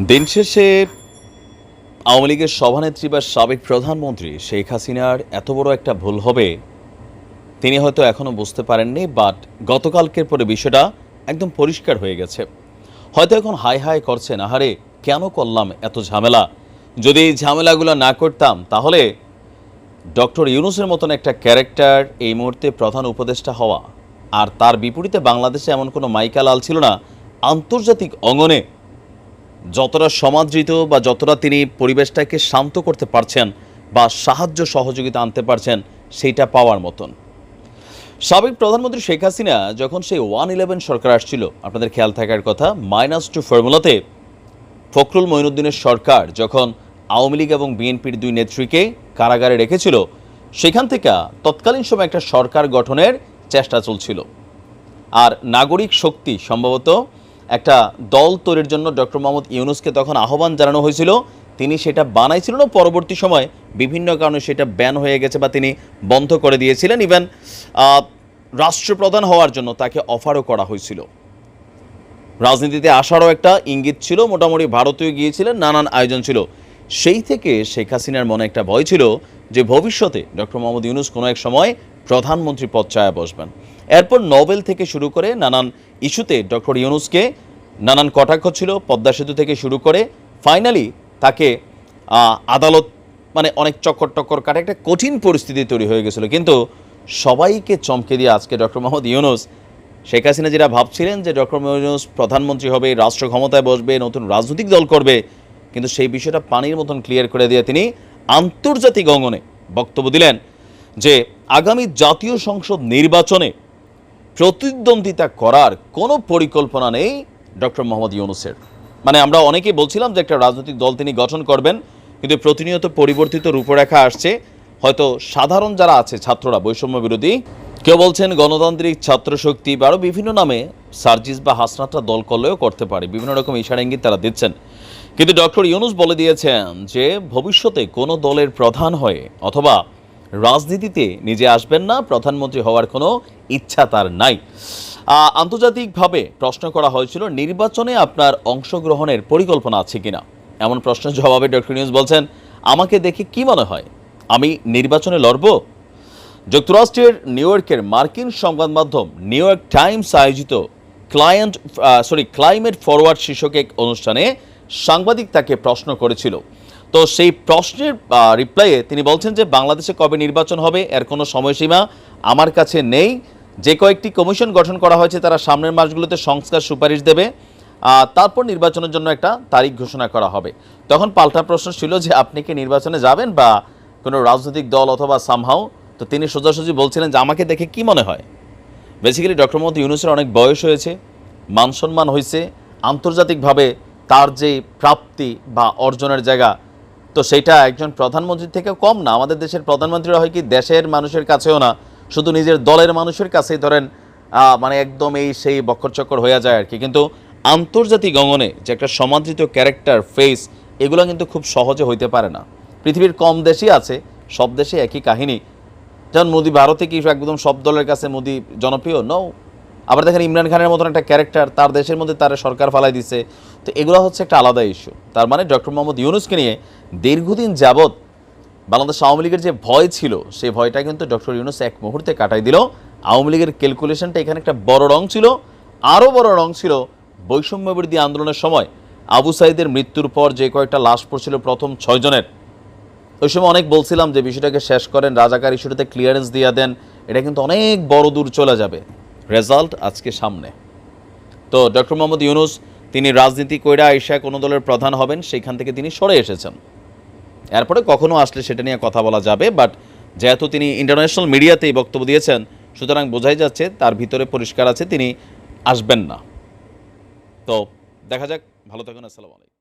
দিন শেষে আওয়ামী লীগের সভানেত্রী বা সাবেক প্রধানমন্ত্রী শেখ হাসিনার এত বড় একটা ভুল হবে, তিনি হয়তো এখনও বুঝতে পারেননি, বাট গতকালকের পরে বিষয়টা একদম পরিষ্কার হয়ে গেছে। হয়তো এখন হাই হাই করছেন, আহারে কেন করলাম এত ঝামেলা? যদি এই ঝামেলাগুলো না করতাম, তাহলে ডক্টর ইউনুসের মতন একটা ক্যারেক্টার এই মুহূর্তে প্রধান উপদেষ্টা হওয়া, আর তার বিপরীতে বাংলাদেশে এমন কোনো মাইকা লাল ছিল না, আন্তর্জাতিক অঙ্গনে যতটা সমাদৃত বা যতটা তিনি পরিবেশটাকে শান্ত করতে পারছেন বা সাহায্য সহযোগিতা আনতে পারছেন, সেইটা পাওয়ার মতন। সাবেক প্রধানমন্ত্রী শেখ হাসিনা যখন সেই ওয়ান ইলেভেন সরকার আসছিল, আপনাদের খেয়াল থাকার কথা, মাইনাস টু ফর্মুলাতে ফখরুল মঈনুদ্দিনের সরকার যখন আওয়ামী লীগ এবং বিএনপির দুই নেত্রীকে কারাগারে রেখেছিল, সেখান থেকে তৎকালীন সময় একটা সরকার গঠনের চেষ্টা চলছিল। আর নাগরিক শক্তি সম্ভবত একটা দল তৈরির জন্য ডক্টর মোহাম্মদ ইউনুসকে তখন আহ্বান জানানো হয়েছিল। তিনি সেটা বানাইছিলেন না, পরবর্তী সময় বিভিন্ন কারণে সেটা ব্যান হয়ে গেছে বা তিনি বন্ধ করে দিয়েছিলেন। ইভেন রাষ্ট্রপ্রধান হওয়ার জন্য তাকে অফারও করা হয়েছিল। রাজনীতিতে আসারও একটা ইঙ্গিত ছিল, মোটামুটি ভারতীয় গিয়েছিলেন, নানান আয়োজন ছিল। সেই থেকে শেখ হাসিনার মনে একটা ভয় ছিল যে ভবিষ্যতে ডক্টর মোহাম্মদ ইউনুস কোনো এক সময় প্রধানমন্ত্রী পদ চায়া বসবেন। এরপর নোবেল থেকে শুরু করে নানান ইস্যুতে ডক্টর ইউনুসকে নানান কটাক্ষ ছিল, পদ্মা সেতু থেকে শুরু করে ফাইনালি তাকে আদালত মানে অনেক চক্কর টক্কর কাটে, একটা কঠিন পরিস্থিতি তৈরি হয়ে গেছিল। কিন্তু সবাইকে চমকে দিয়ে আজকে ডক্টর মোহাম্মদ ইউনুস, শেখ হাসিনা যেটা ভাবছিলেন যে ডক্টর ইউনুস প্রধানমন্ত্রী হবে, রাষ্ট্র ক্ষমতায় বসবে, নতুন রাজনৈতিক দল করবে, কিন্তু সেই বিষয়টা পানির মতন ক্লিয়ার করে দিয়ে তিনি আন্তর্জাতিক অঙ্গনে বক্তব্য দিলেন যে আগামী জাতীয় সংসদ নির্বাচনে প্রতিদ্বন্দ্বিতা করার কোনো পরিকল্পনা নেই ডক্টর মোহাম্মদ ইউনুসের। মানে আমরা অনেকেই বলছিলাম যে একটা রাজনৈতিক দল তিনি গঠন করবেন, কিন্তু প্রতিনিয়ত পরিবর্তিত রূপরেখা আসছে। হয়তো সাধারণ যারা আছে, ছাত্ররা, বৈষম্য বিরোধী, কেউ বলছেন গণতান্ত্রিক ছাত্র শক্তি বা আরও বিভিন্ন নামে সার্জিস বা হাসনাতরা দল করলেও করতে পারে, বিভিন্ন রকম ইশারা ইঙ্গিত তারা দিচ্ছেন। কিন্তু ডক্টর ইউনুস বলে দিয়েছেন যে ভবিষ্যতে কোনো দলের প্রধান হয়ে অথবা রাজনীতিতে নিজে আসবেন না, প্রধানমন্ত্রী হওয়ার কোনো ইচ্ছা তার নাই। আন্তর্জাতিকভাবে প্রশ্ন করা হয়েছিল, নির্বাচনে আপনার অংশগ্রহণের পরিকল্পনা আছে কিনা? এমন প্রশ্নের জবাবে ডক্টর নিউজ বলছেন, আমাকে দেখে কি মনে হয়? আমি নির্বাচনে লড়ব? যুক্তরাষ্ট্রের নিউ ইয়র্কের মার্কিন সংবাদ মাধ্যম নিউ ইয়র্ক টাইমস আয়োজিত ক্লায়েন্ট সরি, ক্লাইমেট ফরওয়ার্ড শীর্ষক এক অনুষ্ঠানে সাংবাদিক তাকে প্রশ্ন করেছিল। তো সেই প্রশ্নের রিপ্লাইয়ে তিনি বলছেন যে, বাংলাদেশে কবে নির্বাচন হবে? এর কোনো সময়সীমা আমার কাছে নেই। যে কয়েকটি কমিশন গঠন করা হয়েছে, তারা সামনের মাসগুলোতে সংস্কার সুপারিশ দেবে তারপর নির্বাচনের জন্য একটা তারিখ ঘোষণা করা হবে। তখন পাল্টা প্রশ্ন ছিল যে আপনি কি নির্বাচনে যাবেন বা কোনো রাজনৈতিক দল অথবা সামহাও তো তিনি সোজাসুজি বলছিলেন যে আমাকে দেখে কি মনে হয়। বেসিক্যালি ডক্টর মোহাম্মদ ইউনুসের অনেক বয়স হয়েছে, মান সম্মান হয়েছে, আন্তর্জাতিকভাবে তার যে প্রাপ্তি বা অর্জনের জায়গা, তো সেটা একজন প্রধানমন্ত্রীর থেকে কম না। আমাদের দেশের প্রধানমন্ত্রীরা হয় কি, দেশের মানুষের কাছেও না। শুধু নিজের দলের মানুষের কাছেই ধরেন মানে একদম এই সেই বক্কর চক্কর হয়ে যায় আর কি। কিন্তু আন্তর্জাতিক অঙ্গনে যে একটা সমাদৃত ক্যারেক্টার ফেস এগুলো কিন্তু খুব সহজে হইতে পারে না। পৃথিবীর কম দেশই আছে, সব দেশে একই কাহিনী। যেমন মোদি ভারতে কি একদম সব দলের কাছে মোদি জনপ্রিয়? নও আবার দেখেন ইমরান খানের মতন একটা ক্যারেক্টার তার দেশের মধ্যে তার সরকার ফালাই দিছে। তো এগুলো হচ্ছে একটা আলাদা ইস্যু তার মানে ডক্টর মোহাম্মদ ইউনুসকে নিয়ে দীর্ঘদিন যাবৎ বাংলাদেশ আওয়ামী লীগের যে ভয় ছিল, সেই ভয়টা কিন্তু ডক্টর ইউনুস এক মুহূর্তে কাটাই দিল। আওয়ামী লীগের ক্যালকুলেশনটা এখানে একটা বড় রং ছিল, আরও বড় রং ছিল বৈষম্য বিরোধী আন্দোলনের সময়। আবু সাইদের মৃত্যুর পর যে কয়েকটা লাশ পড়ছিল প্রথম ছয়জনের ওই সময় অনেক বলছিলাম যে বিষয়টাকে শেষ করেন, রাজাকার ইস্যুটাতে ক্লিয়ারেন্স দিয়ে দেন, এটা কিন্তু অনেক বড় দূর চলে যাবে। রেজাল্ট আজকে সামনে। তো ডক্টর মোহাম্মদ ইউনুস, তিনি রাজনীতি কইরা আইসা কোনো দলের প্রধান হবেন সেইখান থেকে তিনি সরে এসেছেন। এরপরে কখনো আসলে সেটা নিয়ে কথা বলা যাবে বাট যেহেতু তিনি ইন্টারন্যাশনাল মিডিয়াতেই বক্তব্য দিয়েছেন, সুতরাং বোঝাই যাচ্ছে তার ভিতরে পরিষ্কার আছে তিনি আসবেন না। তো দেখা যাক, ভালো থাকুন, আসসালামু আলাইকুম।